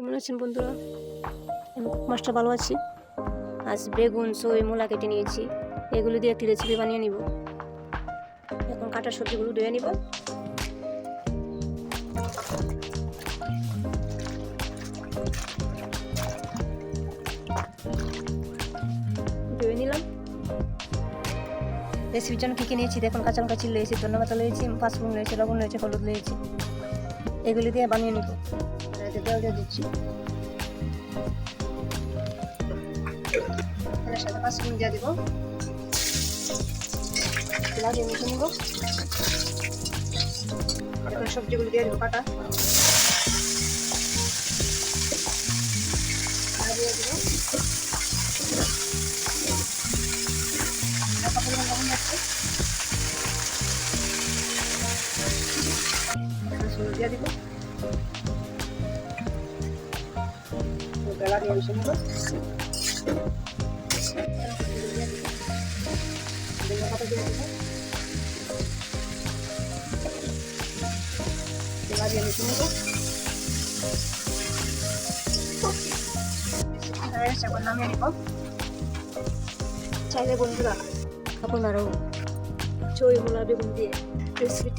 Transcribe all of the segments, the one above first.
কেমন আছেন বন্ধুরা? আমি মাস্টার ভালো আছি। আজ বেগুন, সই, মূলা কেটে নিয়েছি। এগুলো দিয়ে একটি রেসিপি বানিয়ে নিব। এখন কাটা সবজিগুলো ধুয়ে নিব। ধুয়ে নিলাম। রেসিপির জন্য কী কী নিয়েছি? দেখুন কাঁচা লঙ্কা চিল নিয়েছি ধনে পাতা নিয়েছি পাঁচফোড়ন নিয়েছি লবণ নিয়েছি হলুদ নিয়েছি এগুলি দিয়ে বানিয়ে নিব। এতে তেল দিয়ে দিচ্ছি। তেলের সাথে পাঁচফোড়ন দিয়ে দিব। লাগিয়ে মিশে নিব। এরপরে সবজিগুলো দিয়ে দিব কাটা। দিয়ে দিব। গলা দিয়ে মিশে নিব পাতা দিয়ে দিব। গলা দিয়ে মিশে নিব এখন নামিয়ে নিব। চাইলে বন্ধুরা আপনারাও চই মোলা বেগুন দিয়ে।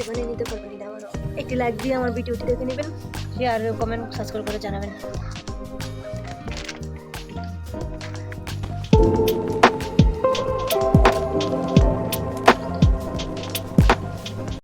বানিয়ে নিতে পারবেন, এটা একটি লাইক দিয়ে আমার ভিডিওটি দেখে নেবেন। শেয়ার কমেন্ট সাবস্ক্রাইব করে জানাবেন।